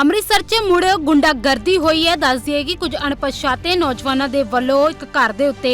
ਅੰਮ੍ਰਿਤਸਰ 'ਚ ਮੁੜ ਗੁੰਡਾਗਰਦੀ ਹੋਈ ਹੈ। ਦੱਸ ਦਈਏ ਕਿ ਕੁਝ ਅਣਪਛਾਤੇ ਨੌਜਵਾਨਾਂ ਦੇ ਵੱਲੋਂ ਇੱਕ ਘਰ ਦੇ ਉੱਤੇ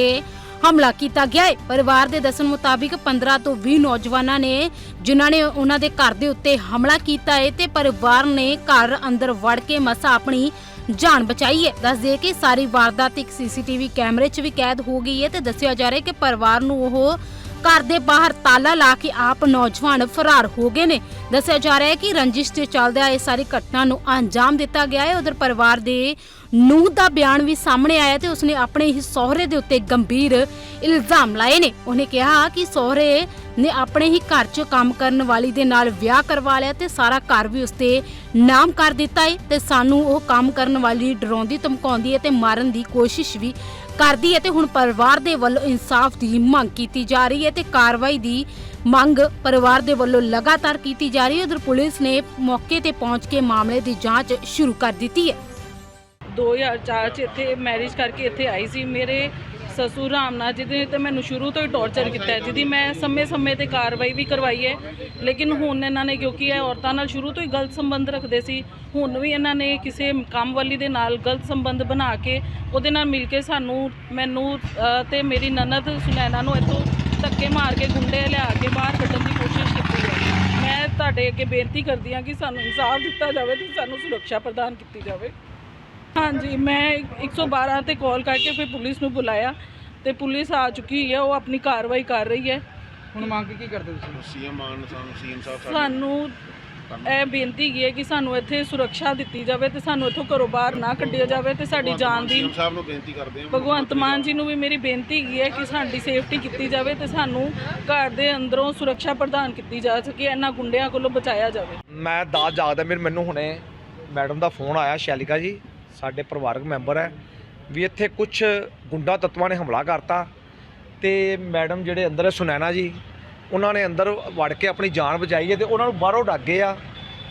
ਹਮਲਾ ਕੀਤਾ ਗਿਆ ਹੈ। ਪਰਿਵਾਰ ਦੇ ਦੱਸਣ ਮੁਤਾਬਿਕ 15 ਤੋਂ 20 ਨੌਜਵਾਨਾਂ ਨੇ, ਜਿਨ੍ਹਾਂ ਨੇ ਉਹਨਾਂ ਦੇ ਘਰ ਦੇ ਉੱਤੇ ਹਮਲਾ ਕੀਤਾ ਹੈ ਤੇ ਪਰਿਵਾਰ ਨੇ ਘਰ ਅੰਦਰ ਵੜ ਕੇ ਮਸਾ ਆਪਣੀ ਜਾਨ ਬਚਾਈ ਹੈ। ਦੱਸ ਦਈਏ ਕਿ ਸਾਰੀ ਵਾਰਦਾਤ ਇੱਕ ਸੀਸੀਟੀਵੀ ਕੈਮਰੇ 'ਚ ਵੀ ਕੈਦ ਹੋ ਗਈ ਹੈ ਤੇ ਦੱਸਿਆ ਜਾ ਰਿਹਾ ਹੈ ਕਿ ਪਰਿਵਾਰ ਨੂੰ ਉਹ ਘਰ ਦੇ ਬਾਹਰ ਤਾਲਾ ਲਾ ਕੇ ਆਪ ਨੌਜਵਾਨ ਫਰਾਰ ਹੋ ਗਏ ਨੇ। ਦੱਸਿਆ ਜਾ ਰਿਹਾ ਹੈ ਕਿ ਰੰਜਿਸ਼ ਤੇ ਚੱਲਦਿਆਂ ਇਹ ਸਾਰੀ ਘਟਨਾ ਨੂੰ ਅੰਜਾਮ ਦਿੱਤਾ ਗਿਆ ਹੈ। ਉਧਰ ਪਰਿਵਾਰ ਦੇ ਨੂੰਹ ਦਾ ਬਿਆਨ ਵੀ ਸਾਹਮਣੇ ਆਇਆ ਤੇ ਉਸਨੇ ਆਪਣੇ ਹੀ ਸਹੁਰੇ ਦੇ ਉੱਤੇ ਗੰਭੀਰ ਇਲਜ਼ਾਮ ਲਾਏ ਨੇ। ਉਹਨੇ ਕਿਹਾ ਕਿ ਸਹੁਰੇ ਨੇ ਆਪਣੇ ਹੀ ਘਰ 'ਚ ਕੰਮ ਕਰਨ ਵਾਲੀ ਦੇ ਨਾਲ ਵਿਆਹ ਕਰਵਾ ਲਿਆ ਤੇ ਸਾਰਾ ਘਰ ਵੀ ਉਸਤੇ ਨਾਮ ਕਰ ਦਿੱਤਾ ਹੈ ਤੇ ਸਾਨੂੰ ਉਹ ਕੰਮ ਕਰਨ ਵਾਲੀ ਡਰਾਉਂਦੀ, ਧਮਕਾਉਂਦੀ ਹੈ ਤੇ ਮਾਰਨ ਦੀ ਕੋਸ਼ਿਸ਼ ਵੀ ਕਰਦੀ ਹੈ ਤੇ ਹੁਣ ਪਰਿਵਾਰ ਦੇ ਵੱਲੋਂ ਇਨਸਾਫ ਦੀ ਮੰਗ ਕੀਤੀ ਜਾ ਰਹੀ ਹੈ ਤੇ ਕਾਰਵਾਈ ਦੀ ਮੰਗ ਪਰਿਵਾਰ ਦੇ ਵੱਲੋਂ ਲਗਾਤਾਰ ਕੀਤੀ ਜਾ ਰਹੀ ਹੈ ਉਧਰ ਪੁਲਿਸ ਨੇ ਮੌਕੇ ਤੇ ਪਹੁੰਚ ਕੇ ਮਾਮਲੇ ਦੀ ਜਾਂਚ ਸ਼ੁਰੂ ਕਰ ਦਿੱਤੀ ਹੈ 2004 ਚ ਇੱਥੇ ਮੈਰਿਜ ਕਰਕੇ ਇੱਥੇ ਆਈ ਸੀ। ਮੇਰੇ ਸਸੁਰ ਰਾਮਨਾਥ ਜੀ ਨੇ ਤੇ ਮੈਨੂੰ ਸ਼ੁਰੂ ਤੋਂ ਹੀ ਟੌਰਚਰ ਕੀਤਾ ਹੈ ਜਿਹਦੀ ਮੈਂ ਸਮੇਂ-ਸਮੇਂ ਤੇ ਕਾਰਵਾਈ ਵੀ ਕਰਵਾਈ ਹੈ। ਲੇਕਿਨ ਹੁਣ ਇਹਨਾਂ ਨੇ ਕਿਉਂਕਿ ਇਹ ਔਰਤਾਂ ਨਾਲ ਸ਼ੁਰੂ ਤੋਂ ਹੀ ਗਲਤ ਸੰਬੰਧ ਰੱਖਦੇ ਸੀ ਹੁਣ ਵੀ ਇਹਨਾਂ ਨੇ ਕਿਸੇ ਕੰਮ ਵਾਲੀ ਦੇ ਨਾਲ ਗਲਤ ਸੰਬੰਧ ਬਣਾ ਕੇ ਉਹਦੇ ਨਾਲ ਮਿਲ ਕੇ ਸਾਨੂੰ ਮੈਨੂੰ ਅ, ਤੇ ਮੇਰੀ ਨਨਦ ਸੁਨੈਨਾ ਨੂੰ ਇੱਥੋਂ ਧੱਕੇ ਮਾਰ ਕੇ ਗੁੰਡੇ ਲਿਆ ਕੇ ਬਾਹਰ ਕੱਢਣ ਦੀ ਕੋਸ਼ਿਸ਼ ਕੀਤੀ ਹੈ। ਮੈਂ ਤੁਹਾਡੇ ਅੱਗੇ ਬੇਨਤੀ ਕਰਦੀ ਹਾਂ ਕਿ ਸਾਨੂੰ ਇਨਸਾਫ ਦਿੱਤਾ ਜਾਵੇ ਤੇ ਸਾਨੂੰ ਸੁਰੱਖਿਆ ਪ੍ਰਦਾਨ ਕੀਤੀ ਜਾਵੇ। ਹਾਂਜੀ ਮੈਂ 112 ਤੇ ਕਾਲ ਕਰਕੇ ਫਿਰ ਪੁਲਿਸ ਨੂੰ ਬੁਲਾਇਆ ਤੇ ਪੁਲਿਸ ਆ ਚੁੱਕੀ ਹੈ ਉਹ ਆਪਣੀ ਕਾਰਵਾਈ ਕਰ ਰਹੀ ਹੈ। ਹੁਣ ਮੰਗ ਕੀ ਕਰਦੇ ਤੁਸੀਂ? ਸੀਐਮ ਮਾਨ ਸਾਨੂੰ ਸੀਐਮ ਸਾਹਿਬ ਸਾਨੂੰ ਇਹ ਬੇਨਤੀ ਕੀ ਹੈ ਕਿ ਸਾਨੂੰ ਇੱਥੇ ਸੁਰੱਖਿਆ ਦਿੱਤੀ ਜਾਵੇ ਤੇ ਸਾਨੂੰ ਇੱਥੋਂ ਘਰੋਂ ਬਾਹਰ ਨਾ ਕੱਢਿਆ ਜਾਵੇ ਤੇ ਸਾਡੀ ਜਾਨ ਦੀ ਸੀਐਮ ਸਾਹਿਬ ਨੂੰ ਬੇਨਤੀ ਕਰਦੇ ਹਾਂ ਭਗਵੰਤ ਮਾਨ ਜੀ ਨੂੰ ਵੀ ਮੇਰੀ ਬੇਨਤੀ ਕੀ ਹੈ ਕਿ ਸਾਡੀ ਸੇਫਟੀ ਕੀਤੀ ਜਾਵੇ ਤੇ ਸਾਨੂੰ ਘਰ ਦੇ ਅੰਦਰੋਂ ਸੁਰੱਖਿਆ ਪ੍ਰਦਾਨ ਕੀਤੀ ਜਾ ਸਕੇ ਇਹਨਾਂ ਗੁੰਡਿਆਂ ਕੋਲੋਂ ਬਚਾਇਆ ਜਾਵੇ। ਮੈਂ ਦਾਤ ਜਾਗਦਾ ਮੇਰੇ ਮੈਨੂੰ ਹੁਣੇ ਮੈਡਮ ਦਾ ਫੋਨ ਆਇਆ ਸ਼ੈਲਿਕਾ ਜੀ। ਸਾਡੇ ਪਰਿਵਾਰਕ ਮੈਂਬਰ ਹੈ, ਵੀ ਇੱਥੇ ਕੁਝ ਗੁੰਡਾ ਤੱਤਵਾਂ ਨੇ ਹਮਲਾ ਕਰਤਾ ਤੇ ਮੈਡਮ ਜਿਹੜੇ ਅੰਦਰ ਹੈ ਸੁਨੈਨਾ ਜੀ, ਉਹਨਾਂ ਨੇ ਅੰਦਰ ਵੜ ਕੇ ਆਪਣੀ ਜਾਨ ਬਚਾਈ ਹੈ ਤੇ ਉਹਨਾਂ ਨੂੰ ਬਾਹਰੋਂ ਡੱਕ ਗਏ ਆ।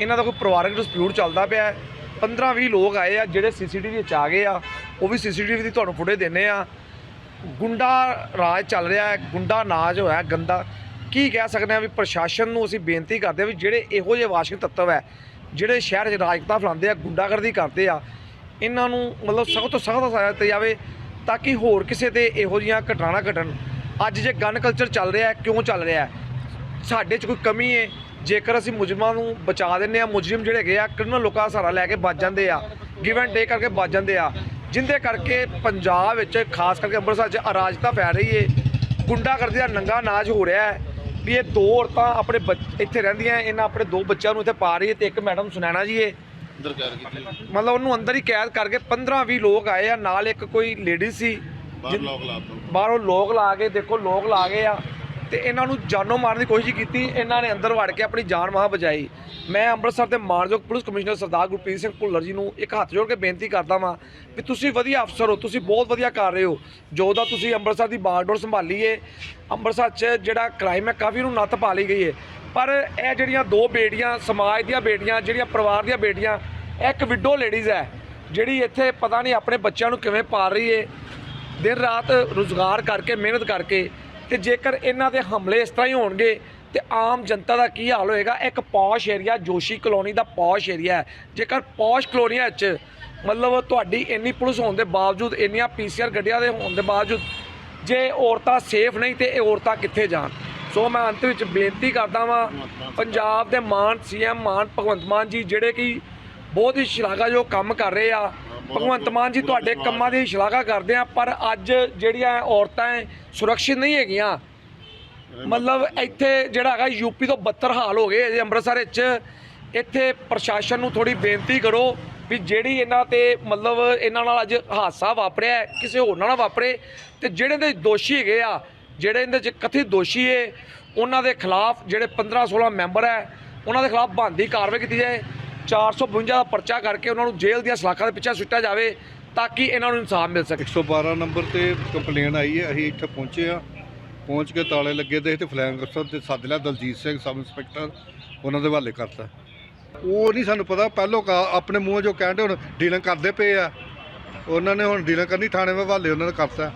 ਇਹਨਾਂ ਦਾ ਕੋਈ ਪਰਿਵਾਰਕ ਡਿਸਪਿਊਟ ਚੱਲਦਾ ਪਿਆ 15-20 ਲੋਕ ਆਏ ਆ, ਜਿਹੜੇ ਸੀਸੀਟੀਵੀ ਵਿੱਚ ਆ ਗਏ ਆ, ਉਹ ਵੀ ਸੀਸੀਟੀਵੀ ਦੀ ਤੁਹਾਨੂੰ ਫੁਟੇਜ ਦਿੰਨੇ ਆ। ਗੁੰਡਾ ਰਾਜ ਚੱਲ ਰਿਹਾ ਹੈ, ਗੁੰਡਾ ਨਾਜ ਹੋਇਆ ਗੰਦਾ। ਕੀ ਕਹਿ ਸਕਦੇ ਆ ਵੀ ਪ੍ਰਸ਼ਾਸਨ ਨੂੰ ਅਸੀਂ ਬੇਨਤੀ ਕਰਦੇ ਆ ਵੀ ਜਿਹੜੇ ਇਹੋ ਜਿਹੇ ਵਾਸ਼ਕ ਤੱਤਵ ਹੈ, ਜਿਹੜੇ ਸ਼ਹਿਰ 'ਚ ਰਾਜਕਤਾ ਫਲਾਉਂਦੇ ਆ, ਗੁੰਡਾਗਰਦੀ ਕਰਦੇ ਆ ਇਹਨਾਂ ਨੂੰ ਮਤਲਬ ਸਖਤ ਤੋਂ ਸਖਤ ਸਜ਼ਾ ਦਿੱਤੀ ਜਾਵੇ ਤਾਂ ਕਿ ਹੋਰ ਕਿਸੇ ਤੇ ਇਹੋ ਜਿਹੀਆਂ ਘਟਨਾ ਘਟਣ। ਅੱਜ ਜੇ ਗਨ ਕਲਚਰ ਚੱਲ ਰਿਹਾ ਹੈ, ਕਿਉਂ ਚੱਲ ਰਿਹਾ ਹੈ? ਸਾਡੇ 'ਚ ਕੋਈ ਕਮੀ ਹੈ? ਜੇਕਰ ਅਸੀਂ ਮੁਜਰਮਾਂ ਨੂੰ ਬਚਾ ਦਿੰਨੇ ਆ ਮੁਜਰਮ ਜਿਹੜੇ ਹੈਗੇ ਆ, ਕਿੰਨਾ ਲੋਕਾਂ ਦਾ ਸਹਾਰਾ ਲੈ ਕੇ ਬਚ ਜਾਂਦੇ ਆ ਗਿਵ ਐਂਡ ਟੇਕ ਕਰਕੇ ਬਚ ਜਾਂਦੇ ਆ। ਜਿੰਦੇ ਕਰਕੇ ਪੰਜਾਬ ਵਿੱਚ, ਖਾਸ ਕਰਕੇ ਅੰਮ੍ਰਿਤਸਰ 'ਚ ਅਰਾਜਕਤਾ ਫੈਲ ਰਹੀ ਏ, ਗੁੰਡਾਗਰਦੀ ਦਾ ਨੰਗਾ ਨਾਚ ਹੋ ਰਿਹਾ ਹੈ ਵੀ ਇਹ ਦੋ ਔਰਤਾਂ ਆਪਣੇ ਬੱਚ- ਇੱਥੇ ਰਹਿੰਦੀਆਂ, ਇਹਨਾਂ ਆਪਣੇ ਦੋ ਬੱਚਿਆਂ ਨੂੰ ਇੱਥੇ ਪਾ ਰਹੀ ਹੈ ਤੇ ਇੱਕ ਮੈਡਮ ਸੁਨੈਣਾ ਜੀ ਏ। ਅੰਦਰ ਕੈਦ ਕੀਤੀ ਮਤਲਬ ਉਹਨੂੰ ਅੰਦਰ ਹੀ ਕੈਦ ਕਰਕੇ 15 20 ਲੋਕ ਆਏ ਆ ਨਾਲ ਇੱਕ ਕੋਈ ਲੇਡੀ ਸੀ ਬਾਹਰ ਲੋਕ ਲਾ ਦੋ ਬਾਹਰੋਂ ਲੋਕ ਲਾ ਕੇ ਦੇਖੋ ਲੋਕ ਲਾ ਗਏ ਆ। ਤੇ ਇਹਨਾਂ ਨੂੰ ਜਾਨੋਂ ਮਾਰਨ ਦੀ ਕੋਸ਼ਿਸ਼ ਕੀਤੀ। ਇਹਨਾਂ ਨੇ ਅੰਦਰ ਵੜ ਕੇ ਆਪਣੀ ਜਾਨ ਮਾਂ ਬਚਾਈ। ਮੈਂ ਅੰਮ੍ਰਿਤਸਰ ਦੇ ਮਾਨਯੋਗ ਪੁਲਿਸ ਕਮਿਸ਼ਨਰ ਸਰਦਾਰ ਗੁਰਪ੍ਰੀਤ ਸਿੰਘ ਭੁੱਲਰ ਜੀ ਨੂੰ ਇੱਕ ਹੱਥ ਜੋੜ ਕੇ ਬੇਨਤੀ ਕਰਦਾ ਵਾਂ ਵੀ ਤੁਸੀਂ ਵਧੀਆ ਅਫਸਰ ਹੋ, ਤੁਸੀਂ ਬਹੁਤ ਵਧੀਆ ਕਰ ਰਹੇ ਹੋ। ਜੋ ਦਾ ਤੁਸੀਂ ਅੰਮ੍ਰਿਤਸਰ ਦੀ ਬਾਗਡੋਰ ਸੰਭਾਲੀ ਏ, ਅੰਮ੍ਰਿਤਸਰ 'ਚ ਜਿਹੜਾ ਕ੍ਰਾਈਮ ਹੈ ਕਾਫੀ ਨੂੰ ਨੱਥ ਪਾ ਲਈ ਗਈ ਏ। ਪਰ ਇਹ ਜਿਹੜੀਆਂ ਦੋ ਬੇਟੀਆਂ, ਸਮਾਜ ਦੀਆਂ ਬੇਟੀਆਂ, ਜਿਹੜੀਆਂ ਪਰਿਵਾਰ ਦੀਆਂ ਬੇਟੀਆਂ ਇੱਕ ਵਿਡੋ ਲੇਡੀਜ਼ ਹੈ, ਜਿਹੜੀ ਇੱਥੇ ਪਤਾ ਨਹੀਂ ਆਪਣੇ ਬੱਚਿਆਂ ਨੂੰ ਕਿਵੇਂ ਪਾਲ ਰਹੀ ਏ। ਦਿਨ ਰਾਤ ਰੁਜ਼ਗਾਰ ਕਰਕੇ, ਮਿਹਨਤ ਕਰਕੇ ਤੇ ਜੇਕਰ ਇਹਨਾਂ ਦੇ ਹਮਲੇ ਇਸ ਤਰ੍ਹਾਂ ਹੀ ਹੋਣਗੇ, ਤੇ ਆਮ ਜਨਤਾ ਦਾ ਕੀ ਹਾਲ ਹੋਏਗਾ? ਇੱਕ ਪੌਸ਼ ਏਰੀਆ, ਜੋਸ਼ੀ ਕਲੋਨੀ ਦਾ ਪੌਸ਼ ਏਰੀਆ ਹੈ। ਜੇਕਰ ਪੌਸ਼ ਕਲੋਨੀਆਂ 'ਚ ਮਤਲਬ ਤੁਹਾਡੀ ਇੰਨੀ ਪੁਲਿਸ ਹੋਣ ਦੇ ਬਾਵਜੂਦ, ਇੰਨੀਆਂ ਪੀਸੀਆਰ ਗੱਡੀਆਂ ਦੇ ਹੋਣ ਦੇ ਬਾਵਜੂਦ ਜੇ ਔਰਤਾਂ ਸੇਫ ਨਹੀਂ ਤੇ ਇਹ ਔਰਤਾਂ ਕਿੱਥੇ ਜਾਣ? ਸੋ ਮੈਂ ਅੰਤ ਵਿੱਚ ਬੇਨਤੀ ਕਰਦਾ ਵਾਂ, ਪੰਜਾਬ ਦੇ ਮਾਨ ਸੀਐਮ ਮਾਨ ਭਗਵੰਤ ਮਾਨ ਜੀ, ਜਿਹੜੇ ਕਿ ਬਹੁਤ ਹੀ ਸ਼ਲਾਘਾਯੋਗ ਕੰਮ ਕਰ ਰਹੇ ਆ। ਭਗਵੰਤ ਮਾਨ ਜੀ ਤੁਹਾਡੇ ਕੰਮਾਂ ਦੀ ਸ਼ਲਾਘਾ ਕਰਦੇ ਆ ਪਰ ਅੱਜ ਜਿਹੜੀਆਂ ਔਰਤਾਂ ਸੁਰੱਖਿਅਤ ਨਹੀਂ ਹੈਗੀਆਂ। ਮਤਲਬ ਇੱਥੇ ਜਿਹੜਾ ਹੈਗਾ ਯੂਪੀ ਤੋਂ ਬੱਤਰ ਹਾਲ ਹੋ ਗਏ ਅੰਮ੍ਰਿਤਸਰ ਵਿੱਚ। ਇੱਥੇ ਪ੍ਰਸ਼ਾਸਨ ਨੂੰ ਥੋੜੀ ਬੇਨਤੀ ਕਰੋ ਵੀ ਜਿਹੜੀ ਇਹਨਾਂ ਤੇ ਮਤਲਬ ਇਹਨਾਂ ਨਾਲ ਅੱਜ ਹਾਦਸਾ ਵਾਪਰਿਆ ਕਿਸੇ ਹੋਰ ਨਾਲ ਵਾਪਰੇ। ਤੇ ਜਿਹੜੇ ਦੇ ਦੋਸ਼ੀ ਹੈਗੇ ਆ ਜਿਹੜੇ ਇਹਦੇ ਚ ਕਥਿਤ ਦੋਸ਼ੀ ਏ ਉਹਨਾਂ ਦੇ ਖਿਲਾਫ ਜਿਹੜੇ 15 16 ਮੈਂਬਰ ਹੈ ਉਹਨਾਂ ਦੇ ਖਿਲਾਫ ਬੰਦੀ ਕਾਰਵਾਈ ਕੀਤੀ ਜਾਏ। 452 ਦਾ ਪਰਚਾ ਕਰਕੇ ਉਹਨਾਂ ਨੂੰ ਜੇਲ੍ਹ ਦੀਆਂ ਸਲਾਖਾਂ ਦੇ ਪਿੱਛੇ ਸੁੱਟਿਆ ਜਾਵੇ ਤਾਂ ਕਿ ਇਹਨਾਂ ਨੂੰ ਇਨਸਾਫ ਮਿਲ ਸਕੇ। 112 ਨੰਬਰ ਤੇ ਕੰਪਲੇਨ ਆਈ ਹੈ, ਅਸੀਂ ਇੱਥੇ ਪਹੁੰਚੇ ਆ ਪਹੁੰਚ ਕੇ ਤਾਲੇ ਲੱਗੇ ਤੇ ਤੇ ਫਲੈਂਗ ਅਫਸਰ ਤੇ ਸੱਦ ਲਿਆ ਦਲਜੀਤ ਸਿੰਘ, ਸਬ ਇੰਸਪੈਕਟਰ, ਉਹਨਾਂ ਦੇ ਹਵਾਲੇ ਕਰਤਾ। ਉਹ ਨਹੀਂ ਸਾਨੂੰ ਪਤਾ, ਪਹਿਲੋਂ ਕਾ- ਆਪਣੇ ਮੂੰਹ ਜੋ ਕਹਿੰਦੇ ਹੁਣ ਡੀਲਿੰਗ ਕਰਦੇ ਪਏ ਆ। ਉਹਨਾਂ ਨੇ ਹੁਣ ਡੀਲਿੰਗ ਕਰਨੀ, ਥਾਣੇ ਹਵਾਲੇ ਉਹਨਾਂ ਨੇ ਕਰਤਾ।